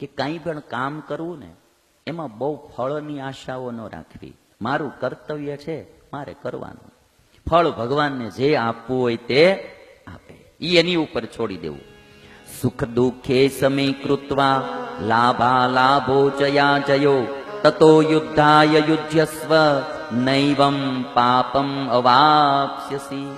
કે કાંઈ પણ કામ કરવું ને, એમાં બહુ ફળની આશાઓ ન રાખવી. મારું કર્તવ્ય છે, મારે કરવાનું. ફળ ભગવાનને જે આપવું હોય તે આપે. એ એની ઉપર છોડી દેવું. સુખ દુઃખે સમીકૃત્વા લાભા લાભો જયા જયો. તતો યુદ્ધાય યુધ્યસ્વ નૈવમ પાપમ અવાપ્સ્યસી.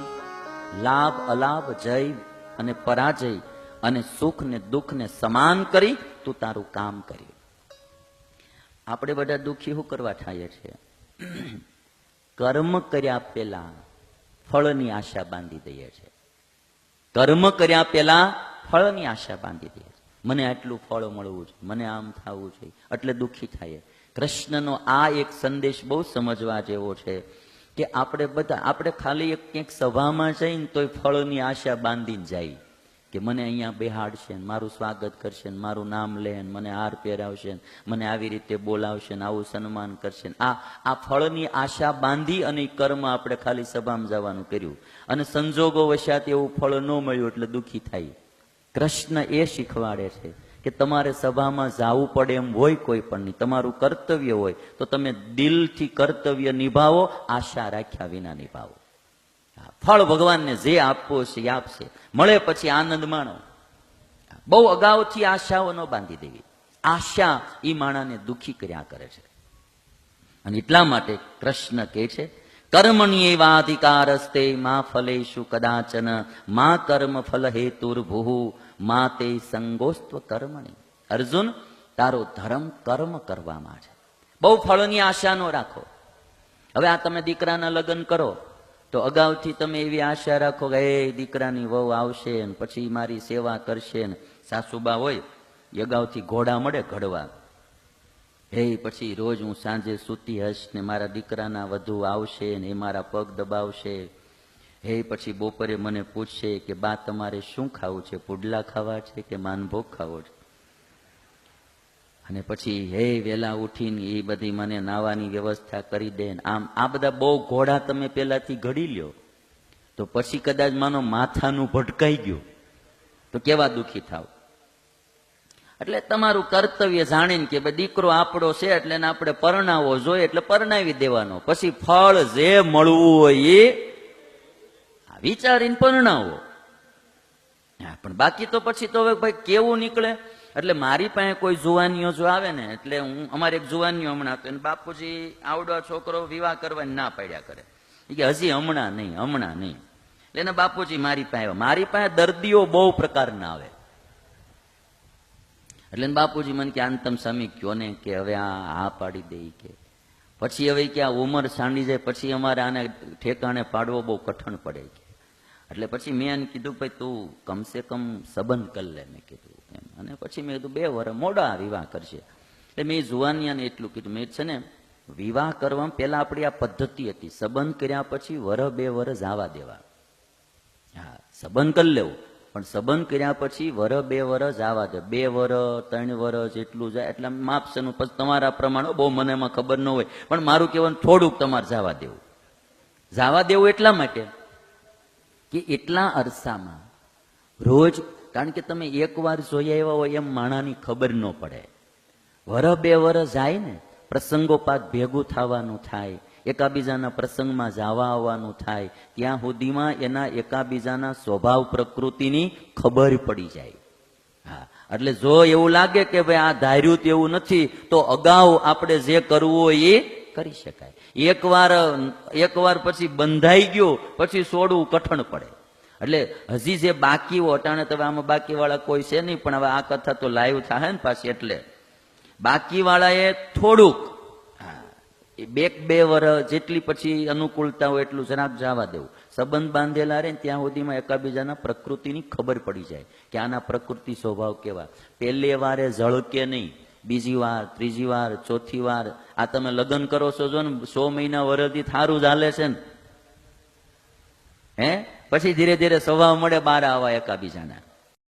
લાભ અલાભ જય અને પરાજય અને સુખ ને દુઃખ ને સમાન કરી તું તારું કામ કરી. આપણે બધા દુઃખી શું કરવા થાય છે કર્મ કર્યા પેલા ફળની આશા બાંધી દઈએ છે કર્મ કર્યા પેલા ફળની આશા બાંધી દઈએ મને આટલું ફળ મળવું છે, મને આમ થવું છે, એટલે દુઃખી થાય કૃષ્ણનો આ એક સંદેશ બહુ સમજવા જેવો છે કે આપણે બધા, આપણે ખાલી એક ક્યાંક સભામાં જઈને તોય ફળની આશા બાંધીને જાય. કે મને અહીંયા બેહાડશે મારું સ્વાગત કરશે ને મારું નામ લે ને મને હાર પહેરાવશે ને મને આવી રીતે બોલાવશે ને આવું સન્માન કરશે ને આ આ ફળની આશા બાંધી અને કર્મ આપણે ખાલી સભામાં જવાનું કર્યું. અને સંજોગો વશાત એવું ફળ ન મળ્યું એટલે દુઃખી થાય. કૃષ્ણ એ શીખવાડે છે કે તમારે સભામાં જાવું પડે એમ હોય કોઈ પણ નહીં. તમારું કર્તવ્ય હોય તો તમે દિલથી કર્તવ્ય નિભાવો, આશા રાખ્યા વિના નિભાવો. ફળ ભગવાનને જે આપવો છે એ આપશે. મળે પછી આનંદ માણો. બહુ અગાઉથી આશાઓ ન બાંધી દેવી. આશા એ માણાને દુઃખી કર્યા કરે છે. અને એટલા માટે કૃષ્ણ કહે છે કર્મણ્યેવાધિકારસ્તે મા ફલેશુ કદાચન, મા કર્મ ફલ હેતુર્ભુ મા તે સંગોસ્ત્વ કર્મણી. અર્જુન, તારો ધર્મ કર્મ કરવામાં છે. બહુ ફળની આશા ન રાખો. હવે આ તમે દીકરાના લગ્ન કરો. તો અગાઉથી તમે એવી આશા રાખો કે, એ દીકરાની વહુ આવશે ને પછી મારી સેવા કરશે ને. સાસુબા હોય, એ અગાઉથી ઘોડા મળે ઘડવા. હે, પછી રોજ હું સાંજે સૂતી હશ ને મારા દીકરાના વધુ આવશે ને એ મારા પગ દબાવશે. હે, પછી બપોરે મને પૂછશે કે, બા, તમારે શું ખાવું છે? પુડલા ખાવા છે કે, માનભોગ ખાવો છે? અને પછી, હે, વેલા ઉઠીને એ બધી મને નાવાની વ્યવસ્થા કરી દે આમ, આ બધા બહુ ઘોડા તમે પેલાથી ઘડી લ્યો. તો પછી કદાચ માનો માથાનું ભટકાઈ ગયું. તો કેવા દુઃખી થાવ? એટલે તમારું કર્તવ્ય જાણીને કે ભાઈ દીકરો આપણો છે એટલે એને આપણે પરણાવવો જોઈએ, એટલે પરણાવી દેવાનો. પછી ફળ જે મળવું હોય એ વિચારીને પરણાવો. પણ બાકી તો પછી તો હવે ભાઈ કેવું નીકળે? એટલે મારી પાસે કોઈ જુવાનીઓ જો આવે ને, એટલે હું અમારે એક જુવાનીઓ હમણાં હતો બાપુજી આવડો છોકરો વિવાહ કરવા ના પાડ્યા કરે. કે હજી હમણાં નહીં હમણાં નહીં. એટલે એને બાપુજી મારી પાસે. મારી પાસે દર્દીઓ બહુ પ્રકારના આવે. એટલે બાપુજી મને કે આંતમ સ્વામી કયો ને કે હવે આ હા પાડી દે કે. પછી હવે કે, આ ઉંમર સાંડી જાય, પછી અમારે આને ઠેકાણે પાડવો બહુ કઠણ પડે કે. એટલે પછી મેં એને કીધું, ભાઈ તું કમસે કમ સંબંધ કર લે. મેં કીધું. અને પછી મેં કીધું, બે વર મોડા વિવાહ કરશે. એટલે મેં જુવાનિયાને એટલું કીધું, મેં છે ને, વિવાહ કરવા પહેલાં આપણી આ પદ્ધતિ હતી, સંબંધ કર્યા પછી વર બે વર જવા દેવા. હા, સંબંધ કરી લેવું, પણ સંબંધ કર્યા પછી વર બે વરસ જવા દે. બે વર ત્રણ વરસ જેટલું જાય, એટલે માપશે નું, પછી તમારા પ્રમાણે, બહુ મને એમાં ખબર ન હોય, પણ મારું કહેવાનું, થોડુંક તમારે જવા દેવું. જવા દેવું એટલા માટે કે એટલા અરસામાં રોજ કારણ કે તમે એકવાર જોઈ આવ્યા હોય એમ માણાની ખબર ન પડે. વર બે વર જાય ને, પ્રસંગોપાત ભેગું થવાનું થાય, એકાબીજાના પ્રસંગમાં જવા આવવાનું થાય, ત્યાં સુધીમાં એના એકાબીજાના સ્વભાવ પ્રકૃતિની ખબર પડી જાય. હા, એટલે જો એવું લાગે કે ભાઈ આ ધાર્યું તેવું નથી, તો અગાઉ આપણે જે કરવું હોય એ કરી શકાય. એકવાર એકવાર પછી બંધાઈ ગયો, પછી છોડવું કઠણ પડે. એટલે હજી જે બાકી અટાણે તો આમાં બાકીવાળા કોઈ છે નહીં, પણ હવે આ કથા તો લાઈવ થાય ને પાછી એટલે. બાકીવાળાએ થોડુંક એ બે બે વર્ષ જેટલી પછી અનુકૂળતા હોય એટલું જરાક જવા દેવું. સંબંધ બાંધેલા રહે ત્યાં સુધીમાં એકાબીજાના પ્રકૃતિની ખબર પડી જાય કે આના પ્રકૃતિ સ્વભાવ કેવા. પહેલે વારે ઝળકે નહીં, બીજી વાર, ત્રીજી વાર, ચોથી વાર, આ તમે લગ્ન કરો છો જો ને સો મહિના વરથી થારું ચાલે છે ને. હે? પછી ધીરે ધીરે સ્વભાવ મળે બહાર આવા એકાબીજાના.